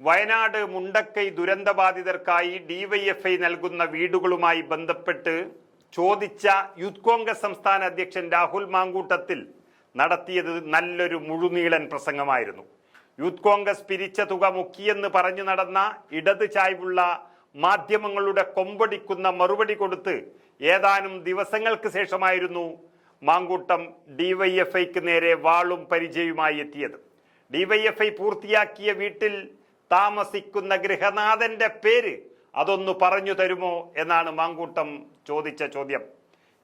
Wayanad Mundakkai ദുരന്തബാധിതർക്കായി DYFI നൽകുന്ന വീടുകളുമായി ബന്ധപ്പെട്ട് ചോദിച്ച യൂത്ത് കോൺഗ്രസ് സംസ്ഥാന അധ്യക്ഷൻ രാഹുൽ മാങ്കൂട്ടത്തിൽ നടത്തിയത് നല്ലൊരു മുഴുനീളൻ പ്രസംഗമായിരുന്നു. യൂത്ത് കോൺഗ്രസ് പിരിച്ച തുക മുക്കിയെന്ന് പറഞ്ഞു നടന്ന ഇടത് ചായ്വുള്ള മാധ്യമങ്ങളുടെ കൊമ്പടിക്കുന്ന മറുപടി കൊടുത്ത് ഏതാനും ദിവസങ്ങൾക്ക് ശേഷമായിരുന്നു മാങ്കൂട്ടം ഡിവൈഎഫ്ഐക്ക് നേരെ വാളും പരിചയവുമായി എത്തിയത്. ഡിവൈഎഫ്ഐ പൂർത്തിയാക്കിയ വീട്ടിൽ താമസിക്കുന്ന ഗൃഹനാഥന്റെ പേര് അതൊന്ന് പറഞ്ഞു തരുമോ എന്നാണ് മാങ്കൂട്ടം ചോദിച്ച ചോദ്യം.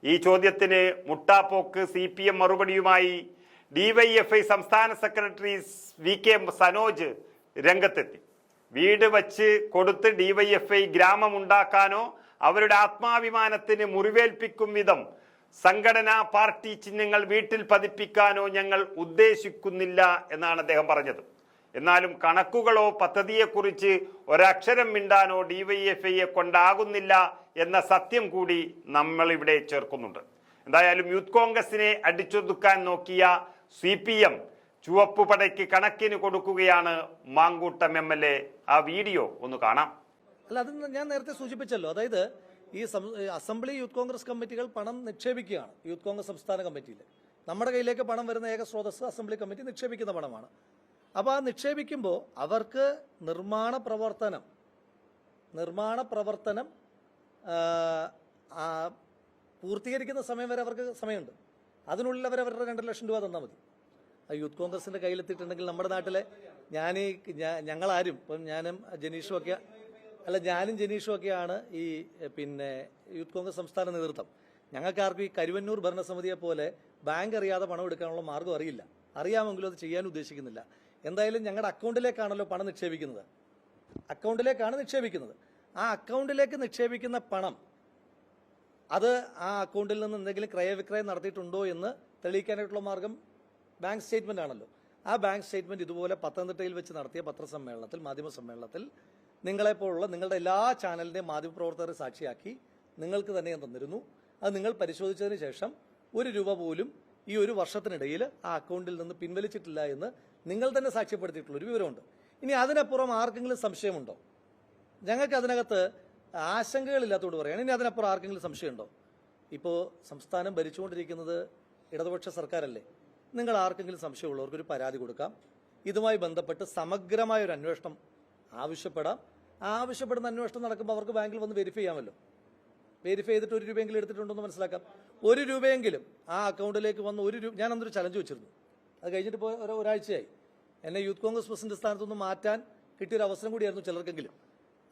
ഈ ചോദ്യത്തിന് മുട്ടാപ്പോക്ക് സി പി എം മറുപടിയുമായി ഡിവൈഎഫ്ഐ സംസ്ഥാന സെക്രട്ടറി വി കെ സനോജ് രംഗത്തെത്തി. വീട് വച്ച് കൊടുത്ത് ഡിവൈഎഫ്ഐ ഗ്രാമമുണ്ടാക്കാനോ അവരുടെ ആത്മാഭിമാനത്തിന് മുറിവേൽപ്പിക്കും വിധം സംഘടനാ പാർട്ടി ചിഹ്നങ്ങൾ വീട്ടിൽ പതിപ്പിക്കാനോ ഞങ്ങൾ ഉദ്ദേശിക്കുന്നില്ല എന്നാണ് അദ്ദേഹം പറഞ്ഞത്. എന്നാലും കണക്കുകളോ പദ്ധതിയെക്കുറിച്ച് ഒരക്ഷരം മിണ്ടാനോ ഡിവൈഎഫ്ഐയെ കൊണ്ടാകുന്നില്ല എന്ന സത്യം കൂടി നമ്മൾ ഇവിടെ ചേർക്കുന്നുണ്ട്. എന്തായാലും യൂത്ത് കോൺഗ്രസിനെ അടിച്ചൊതുക്കാൻ നോക്കിയ സി പി എം ചുവപ്പ് പടയ്ക്ക് കണക്കിന് കൊടുക്കുകയാണ് മാങ്കൂട്ടം എം എൽ എ. ആ വീഡിയോ ഒന്ന് കാണാം. അല്ല അത് ഞാൻ നേരത്തെ സൂചിപ്പിച്ചല്ലോ. അതായത് ഈ അസംബ്ലി യൂത്ത് കോൺഗ്രസ് കമ്മിറ്റികൾ പണം നിക്ഷേപിക്കുകയാണ് യൂത്ത് കോൺഗ്രസ് സംസ്ഥാന കമ്മിറ്റിയിൽ നമ്മുടെ കയ്യിലേക്ക് പണം വരുന്ന ഏക സ്രോതസ് അസംബ്ലി കമ്മിറ്റി നിക്ഷേപിക്കുന്ന പണമാണ്. അപ്പോൾ ആ നിക്ഷേപിക്കുമ്പോൾ അവർക്ക് നിർമ്മാണ പ്രവർത്തനം നിർമ്മാണ പ്രവർത്തനം പൂർത്തീകരിക്കുന്ന സമയം വരെ അവർക്ക് സമയമുണ്ട്. അതിനുള്ളിൽ അവർ അവരുടെ രണ്ട് ലക്ഷം രൂപ തന്നാൽ മതി. യൂത്ത് കോൺഗ്രസിന്റെ കയ്യിലെത്തിയിട്ടുണ്ടെങ്കിൽ നമ്മുടെ നാട്ടിലെ ഞാൻ ഈ ഞങ്ങളാരും ഇപ്പം ഞാനും ജനീഷും ഒക്കെ അല്ല ഞാനും ജനീഷും ഒക്കെയാണ് ഈ പിന്നെ യൂത്ത് കോൺഗ്രസ് സംസ്ഥാന നേതൃത്വം. ഞങ്ങൾക്കാർക്കും ഈ കരുവന്നൂർ ഭരണസമിതിയെ പോലെ ബാങ്ക് അറിയാതെ പണം എടുക്കാനുള്ള മാർഗം അറിയില്ല. അറിയാമെങ്കിലും അത് ചെയ്യാൻ ഉദ്ദേശിക്കുന്നില്ല. എന്തായാലും ഞങ്ങളുടെ അക്കൗണ്ടിലേക്കാണല്ലോ പണം നിക്ഷേപിക്കുന്നത്. അക്കൗണ്ടിലേക്കാണ് നിക്ഷേപിക്കുന്നത്. ആ അക്കൗണ്ടിലേക്ക് നിക്ഷേപിക്കുന്ന പണം അത് ആ അക്കൗണ്ടിൽ നിന്ന് എന്തെങ്കിലും ക്രയവിക്രയം നടത്തിയിട്ടുണ്ടോ എന്ന് തെളിയിക്കാനായിട്ടുള്ള മാർഗം ബാങ്ക് സ്റ്റേറ്റ്മെന്റ് ആണല്ലോ. ആ ബാങ്ക് സ്റ്റേറ്റ്മെന്റ് ഇതുപോലെ പത്തനംതിട്ടയിൽ വെച്ച് നടത്തിയ പത്രസമ്മേളനത്തിൽ മാധ്യമ സമ്മേളനത്തിൽ നിങ്ങളെപ്പോലുള്ള നിങ്ങളുടെ എല്ലാ ചാനലിന്റെയും മാധ്യമപ്രവർത്തകരെ സാക്ഷിയാക്കി നിങ്ങൾക്ക് തന്നെ തന്നിരുന്നു. അത് നിങ്ങൾ പരിശോധിച്ചതിന് ശേഷം ഒരു രൂപ പോലും ഈ ഒരു വർഷത്തിനിടയിൽ ആ അക്കൗണ്ടിൽ നിന്ന് പിൻവലിച്ചിട്ടില്ല എന്ന് നിങ്ങൾ തന്നെ സാക്ഷ്യപ്പെടുത്തിയിട്ടുള്ള ഒരു വിവരമുണ്ട്. ഇനി അതിനപ്പുറം ആർക്കെങ്കിലും സംശയമുണ്ടോ? ഞങ്ങൾക്ക് അതിനകത്ത് ആശങ്കകളില്ലാത്തോട് പറയാണ് ഇനി അതിനപ്പുറം ആർക്കെങ്കിലും സംശയമുണ്ടോ? ഇപ്പോൾ സംസ്ഥാനം ഭരിച്ചുകൊണ്ടിരിക്കുന്നത് ഇടതുപക്ഷ സർക്കാരല്ലേ. നിങ്ങൾ ആർക്കെങ്കിലും സംശയമുള്ളവർക്ക് ഒരു പരാതി കൊടുക്കാം. ഇതുമായി ബന്ധപ്പെട്ട് സമഗ്രമായ ഒരു അന്വേഷണം ആവശ്യപ്പെടാം. ആവശ്യപ്പെടുന്ന അന്വേഷണം നടക്കുമ്പോൾ അവർക്ക് ബാങ്കിൽ വന്ന് വെരിഫൈ ചെയ്യാമല്ലോ. വെരിഫൈ ചെയ്തിട്ട് ഒരു രൂപയെങ്കിലും എടുത്തിട്ടുണ്ടോ എന്ന് മനസ്സിലാക്കാം. ഒരു രൂപയെങ്കിലും ആ അക്കൗണ്ടിലേക്ക് വന്ന് ഒരു രൂപ ഞാൻ അന്നൊരു ചലഞ്ച് വെച്ചിരുന്നു. അത് കഴിഞ്ഞിട്ട് ഇപ്പോൾ ഒരു ഒരാഴ്ചയായി. എന്നെ യൂത്ത് കോൺഗ്രസ് പ്രസിഡന്റ് സ്ഥാനത്തുനിന്ന് മാറ്റാൻ കിട്ടിയൊരു അവസരം കൂടിയായിരുന്നു ചിലർക്കെങ്കിലും.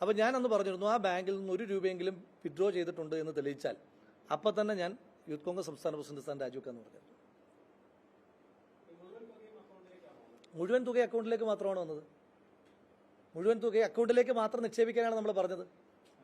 അപ്പോൾ ഞാൻ അന്ന് പറഞ്ഞിരുന്നു ആ ബാങ്കിൽ നിന്ന് ഒരു രൂപയെങ്കിലും വിഡ്രോ ചെയ്തിട്ടുണ്ട് എന്ന് തെളിയിച്ചാൽ അപ്പം തന്നെ ഞാൻ യൂത്ത് കോൺഗ്രസ് സംസ്ഥാന പ്രസിഡന്റ് സ്ഥാനം രാജിവെക്കാന്ന് പറഞ്ഞു മുഴുവൻ തുക അക്കൗണ്ടിലേക്ക് മാത്രമാണ് വന്നത്? മുഴുവൻ തുക അക്കൗണ്ടിലേക്ക് മാത്രം നിക്ഷേപിക്കാനാണ് നമ്മൾ പറഞ്ഞത്.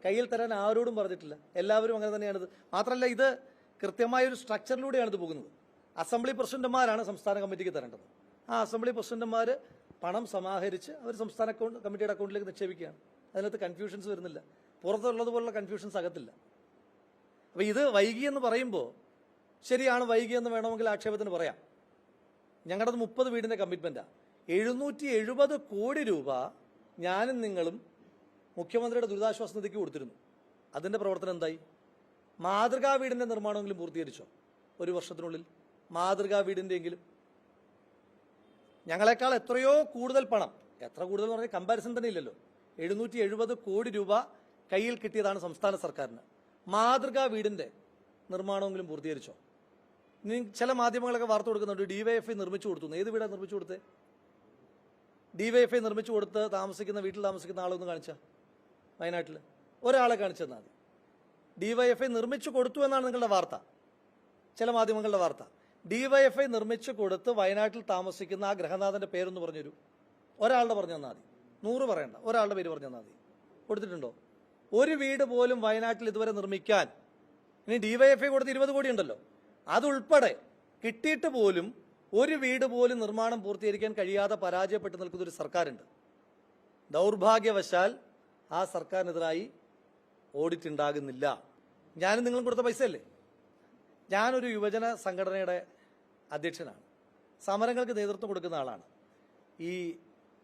കയ്യിൽ തരാൻ ആരോടും പറഞ്ഞിട്ടില്ല. എല്ലാവരും അങ്ങനെ തന്നെയാണിത്. മാത്രമല്ല ഇത് കൃത്യമായ ഒരു സ്ട്രക്ചറിലൂടെയാണ് ഇത് പോകുന്നത്. അസംബ്ലി പ്രസിഡന്റുമാരാണ് സംസ്ഥാന കമ്മിറ്റിക്ക് തരേണ്ടത്. ആ അസംബ്ലി പ്രസിഡന്റുമാർ പണം സമാഹരിച്ച് അവർ സംസ്ഥാന അക്കൗണ്ട് കമ്മിറ്റിയുടെ അക്കൗണ്ടിലേക്ക് നിക്ഷേപിക്കുകയാണ്. അതിനകത്ത് കൺഫ്യൂഷൻസ് വരുന്നില്ല. പുറത്തുള്ളതുപോലുള്ള കൺഫ്യൂഷൻസ് അകത്തില്ല. അപ്പോൾ ഇത് വൈകി എന്ന് പറയുമ്പോൾ ശരിയാണ് വൈകി എന്ന് വേണമെങ്കിൽ ആക്ഷേപത്തിന് പറയാം. ഞങ്ങളുടെ മുപ്പത് വീടിന്റെ കമ്മിറ്റ്മെന്റാണ് എഴുന്നൂറ്റി എഴുപത് കോടി രൂപ ഞാനും നിങ്ങളും മുഖ്യമന്ത്രിയുടെ ദുരിതാശ്വാസ നിധിക്ക് കൊടുത്തിരുന്നു. അതിന്റെ പ്രവർത്തനം എന്തായി? മാതൃകാ വീടിന്റെ നിർമ്മാണമെങ്കിലും പൂർത്തീകരിച്ചോ? ഒരു വർഷത്തിനുള്ളിൽ മാതൃകാ വീടിന്റെയെങ്കിലും. ഞങ്ങളെക്കാൾ എത്രയോ കൂടുതൽ പണം എത്ര കൂടുതൽ പറഞ്ഞാൽ കമ്പാരിസൺ തന്നെ ഇല്ലല്ലോ. എഴുന്നൂറ്റി എഴുപത് കോടി രൂപ കയ്യിൽ കിട്ടിയതാണ് സംസ്ഥാന സർക്കാരിന്. മാതൃകാ വീടിന്റെ നിർമ്മാണമെങ്കിലും പൂർത്തീകരിച്ചോ? ഇനി ചില മാധ്യമങ്ങളൊക്കെ വാർത്ത കൊടുക്കുന്നുണ്ട് ഡിവൈഎഫ്ഐ നിർമ്മിച്ചു കൊടുത്തു. ഏത് വീടാണ് നിർമ്മിച്ചു കൊടുത്തേ? ഡിവൈഎഫ്ഐ നിർമ്മിച്ചു കൊടുത്ത് താമസിക്കുന്ന വീട്ടിൽ താമസിക്കുന്ന ആളൊന്ന് കാണിച്ച. വയനാട്ടിൽ ഒരാളെ കാണിച്ചു മതി. ഡിവൈഎഫ്ഐ നിർമ്മിച്ചു കൊടുത്തു എന്നാണ് നിങ്ങളുടെ വാർത്ത. ചില മാധ്യമങ്ങളുടെ വാർത്ത. ഡിവൈഎഫ്ഐ നിർമ്മിച്ചു കൊടുത്ത് വയനാട്ടിൽ താമസിക്കുന്ന ആ ഗ്രഹനാഥന്റെ പേരൊന്ന് പറഞ്ഞൊരു ഒരാളുടെ പറഞ്ഞു തന്നാൽ മതി. നൂറ് പറയണ്ട. ഒരാളുടെ പേര് പറഞ്ഞു തന്നാൽ മതി. കൊടുത്തിട്ടുണ്ടോ? ഒരു വീട് പോലും വയനാട്ടിൽ ഇതുവരെ നിർമ്മിക്കാൻ ഇനി ഡിവൈഎഫ്ഐ കൊടുത്ത് ഇരുപത് കോടി ഉണ്ടല്ലോ. അതുൾപ്പെടെ കിട്ടിയിട്ട് പോലും ഒരു വീട് പോലും നിർമ്മാണം പൂർത്തീകരിക്കാൻ കഴിയാതെ പരാജയപ്പെട്ടു നിൽക്കുന്ന ഒരു സർക്കാരുണ്ട്. ദൗർഭാഗ്യവശാൽ ആ സർക്കാരിനെതിരായി ഓഡിറ്റ് ഉണ്ടാകുന്നില്ല ഞാനും നിങ്ങളും കൊടുത്ത പൈസ അല്ലേ ഞാനൊരു യുവജന സംഘടനയുടെ അധ്യക്ഷനാണ്. സമരങ്ങൾക്ക് നേതൃത്വം കൊടുക്കുന്ന ആളാണ്. ഈ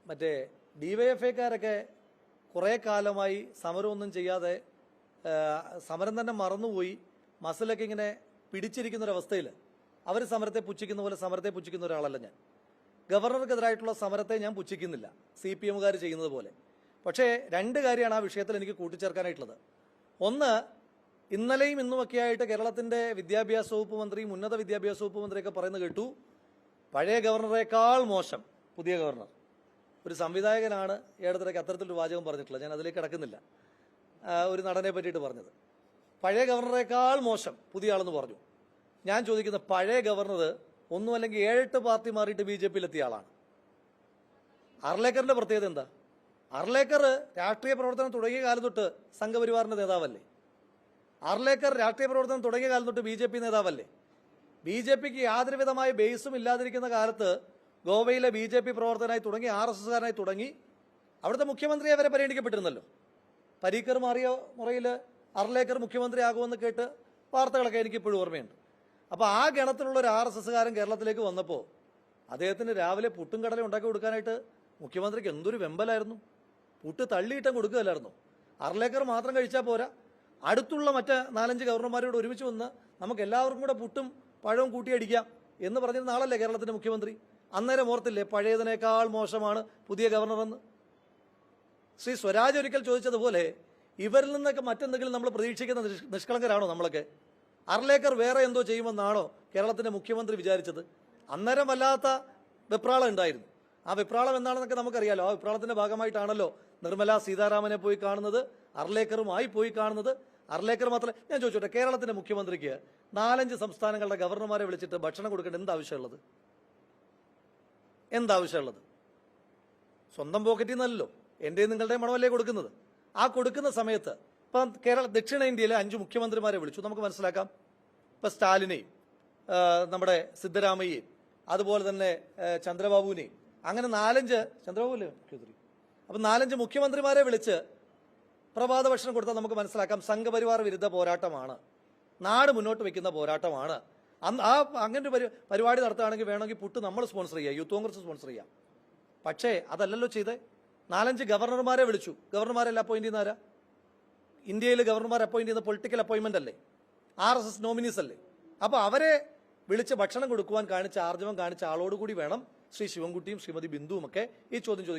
മറ്റേ ഡിവൈഎഫ്ഐക്കാരൊക്കെ കുറേ കാലമായി സമരമൊന്നും ചെയ്യാതെ സമരം തന്നെ മറന്നുപോയി മസിലൊക്കെ ഇങ്ങനെ പിടിച്ചിരിക്കുന്ന ഒരു അവസ്ഥയിൽ അവർ സമരത്തെ പുച്ഛിക്കുന്ന പോലെ സമരത്തെ പുച്ഛിക്കുന്ന ഒരാളല്ല ഞാൻ. ഗവർണർക്കെതിരായിട്ടുള്ള സമരത്തെ ഞാൻ പുച്ഛിക്കുന്നില്ല. സി പി എമ്മുകാർ ചെയ്യുന്നത് പോലെ. പക്ഷേ രണ്ട് കാര്യമാണ് ആ വിഷയത്തിൽ എനിക്ക് കൂട്ടിച്ചേർക്കാനായിട്ടുള്ളത്. ഒന്ന് ഇന്നലെയും ഇന്നുമൊക്കെ ആയിട്ട് കേരളത്തിന്റെ വിദ്യാഭ്യാസ വകുപ്പ് മന്ത്രിയും ഉന്നത വിദ്യാഭ്യാസ വകുപ്പ് മന്ത്രിയൊക്കെ പറയുന്നത് കേട്ടു. പഴയ ഗവർണറേക്കാൾ മോശം പുതിയ ഗവർണർ. ഒരു സംവിധായകനാണ് ഏടത്തിലേക്ക് അത്തരത്തിലൊരു വാചകം പറഞ്ഞിട്ടുള്ളത്. ഞാൻ അതിലേക്ക് കിടക്കുന്നില്ല. ഒരു നടനെ പറ്റിയിട്ട് പറഞ്ഞത്. പഴയ ഗവർണറേക്കാൾ മോശം പുതിയ ആളെന്ന് പറഞ്ഞു. ഞാൻ ചോദിക്കുന്ന പഴയ ഗവർണർ ഒന്നും അല്ലെങ്കിൽ ഏഴെട്ട് പാർട്ടി മാറിയിട്ട് ബി ജെ പിയിലെത്തിയ ആളാണ്. അർലേക്കറിന്റെ പ്രത്യേകത എന്താ? അർലേക്കർ രാഷ്ട്രീയ പ്രവർത്തനം തുടങ്ങിയ കാലത്തൊട്ട് സംഘപരിവാറിന്റെ നേതാവല്ലേ? അർലേക്കർ രാഷ്ട്രീയ പ്രവർത്തനം തുടങ്ങിയ കാലം തൊട്ട് ബി ജെ പി നേതാവല്ലേ? ബി ജെ പിക്ക് യാതൊരു വിധമായ ബേസും ഇല്ലാതിരിക്കുന്ന കാലത്ത് ഗോവയിലെ ബി ജെ പി പ്രവർത്തനായി തുടങ്ങി ആർ എസ് എസ്കാരനായി തുടങ്ങി അവിടുത്തെ മുഖ്യമന്ത്രിയെ വരെ പരിഗണിക്കപ്പെട്ടിരുന്നല്ലോ. പരീക്കർ മാറിയ മുറയിൽ അർലേക്കർ മുഖ്യമന്ത്രിയാകുമെന്ന് കേട്ട് വാർത്തകളൊക്കെ എനിക്ക് ഇപ്പോഴും ഓർമ്മയുണ്ട്. അപ്പോൾ ആ ഗണത്തിലുള്ള ഒരു ആർ എസ് എസ്സുകാരൻ കേരളത്തിലേക്ക് വന്നപ്പോൾ അദ്ദേഹത്തിന് രാവിലെ പുട്ടും കടലും ഉണ്ടാക്കി കൊടുക്കാനായിട്ട് മുഖ്യമന്ത്രിക്ക് എന്തൊരു വെമ്പലായിരുന്നു. പുട്ട് തള്ളിയിട്ടം കൊടുക്കുകയല്ലായിരുന്നു. അർലേക്കർ മാത്രം കഴിച്ചാൽ പോരാ. അടുത്തുള്ള മറ്റ് നാലഞ്ച് ഗവർണർമാരോട് ഒരുമിച്ച് വന്ന് നമുക്ക് എല്ലാവർക്കും കൂടെ പുട്ടും പഴവും കൂട്ടിയടിക്കാം എന്ന് പറഞ്ഞിരുന്ന ആളല്ലേ കേരളത്തിന്റെ മുഖ്യമന്ത്രി? അന്നേരം ഓർത്തില്ലേ പഴയതിനേക്കാൾ മോശമാണ് പുതിയ ഗവർണറെന്ന്? ശ്രീ സ്വരാജ് ഒരിക്കൽ ചോദിച്ചതുപോലെ ഇവരിൽ നിന്നൊക്കെ മറ്റെന്തെങ്കിലും നമ്മൾ പ്രതീക്ഷിക്കുന്ന നിഷ്കളങ്കരാണോ നമ്മളൊക്കെ? അർലേക്കർ വേറെ എന്തോ ചെയ്യുമെന്നാണോ കേരളത്തിന്റെ മുഖ്യമന്ത്രി വിചാരിച്ചത്? അന്നേരം വല്ലാത്ത വെപ്രാളം ഉണ്ടായിരുന്നു. ആ വിപ്രാളം എന്താണെന്നൊക്കെ നമുക്കറിയാലോ. ആ വിപ്രാളത്തിന്റെ ഭാഗമായിട്ടാണല്ലോ നിർമ്മല സീതാരാമനെ പോയി കാണുന്നത് അർലേക്കറുമായി പോയി കാണുന്നത്. അർലേക്കർ മാത്രമല്ല ഞാൻ ചോദിച്ചോട്ടെ കേരളത്തിന്റെ മുഖ്യമന്ത്രിക്ക് നാലഞ്ച് സംസ്ഥാനങ്ങളുടെ ഗവർണർമാരെ വിളിച്ചിട്ട് ഭക്ഷണം കൊടുക്കേണ്ട എന്താവശ്യമുള്ളത്? എന്താവശ്യമുള്ളത്? സ്വന്തം പോക്കറ്റിൽ നിന്നല്ലോ എന്റെയും നിങ്ങളുടെയും മണമല്ലേ കൊടുക്കുന്നത്. ആ കൊടുക്കുന്ന സമയത്ത് ഇപ്പം കേരള ദക്ഷിണേന്ത്യയിലെ അഞ്ച് മുഖ്യമന്ത്രിമാരെ വിളിച്ചു. നമുക്ക് മനസ്സിലാക്കാം. ഇപ്പൊ സ്റ്റാലിനെയും നമ്മുടെ സിദ്ധരാമയ്യയും അതുപോലെ തന്നെ ചന്ദ്രബാബുവിനെയും. അങ്ങനെ നാലഞ്ച് ചന്ദ്രബാബു മുഖ്യമന്ത്രി അപ്പം നാലഞ്ച് മുഖ്യമന്ത്രിമാരെ വിളിച്ച് പ്രഭാത ഭക്ഷണം കൊടുത്താൽ നമുക്ക് മനസ്സിലാക്കാം സംഘപരിവാർ വിരുദ്ധ പോരാട്ടമാണ്. നാട് മുന്നോട്ട് വെക്കുന്ന പോരാട്ടമാണ്. അന്ന് ആ അങ്ങനെ ഒരു പരിപാടി നടത്തുകയാണെങ്കിൽ വേണമെങ്കിൽ പുട്ട് നമ്മൾ സ്പോൺസർ ചെയ്യാം യൂത്ത് കോൺഗ്രസ് സ്പോൺസർ ചെയ്യാം പക്ഷേ അതല്ലല്ലോ ചെയ്തേ. നാലഞ്ച് ഗവർണർമാരെ വിളിച്ചു. ഗവർണർമാരെല്ലാം അപ്പോയിന്റ് ചെയ്യുന്ന ആരാ? ഇന്ത്യയിൽ ഗവർണർമാർ അപ്പോയിന്റ് ചെയ്യുന്ന പൊളിറ്റിക്കൽ അപ്പോയിന്റ്മെന്റ് അല്ലേ? ആർ എസ് എസ് നോമിനീസ് അല്ലേ? അപ്പോൾ അവരെ വിളിച്ച് ഭക്ഷണം കൊടുക്കുവാൻ കാണിച്ച ആർജവം കാണിച്ച ആളോടുകൂടി വേണം ശ്രീ ശിവൻകുട്ടിയും ശ്രീമതി ബിന്ദുവും ഒക്കെ ഈ ചോദ്യം ചോദിക്കാൻ